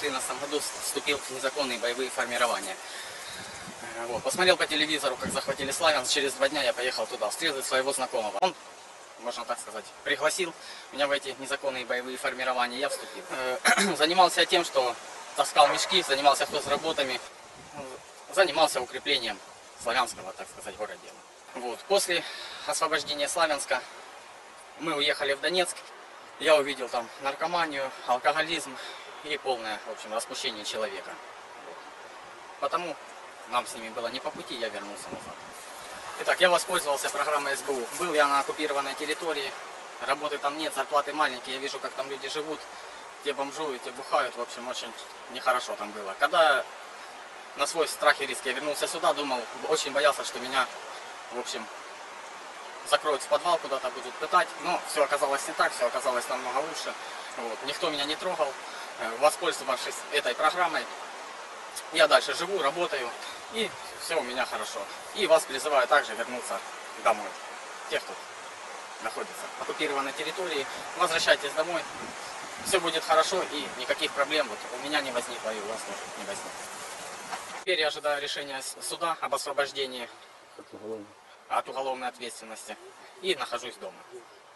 2014 году вступил в незаконные боевые формирования. Э, Вот. Посмотрел по телевизору, как захватили Славянск. Через два дня я поехал туда встретить своего знакомого. Он, можно так сказать, пригласил меня в эти незаконные боевые формирования. Я вступил. Э, Занимался тем, что таскал мешки, занимался хозработами, э, занимался укреплением славянского, так сказать, городела. Вот. После освобождения Славянска мы уехали в Донецк. Я увидел там наркоманию, алкоголизм и полное, в общем, распущение человека. Потому нам с ними было не по пути, я вернулся назад. Итак, я воспользовался программой СБУ. Был я на оккупированной территории, работы там нет, зарплаты маленькие, я вижу, как там люди живут, те бомжуют, те бухают, в общем, очень нехорошо там было. Когда на свой страх и риск я вернулся сюда, думал, очень боялся, что меня, в общем, закроют в подвал, куда-то будут пытать. Но все оказалось не так, все оказалось намного лучше. Вот. Никто меня не трогал. Э, Воспользовавшись этой программой, я дальше живу, работаю, и все у меня хорошо. И вас призываю также вернуться домой. Те, кто находится в оккупированной территории, возвращайтесь домой. Все будет хорошо и никаких проблем вот у меня не возникло и у вас тоже не возникло. Теперь я ожидаю решения суда об освобождении от уголовной ответственности и нахожусь дома.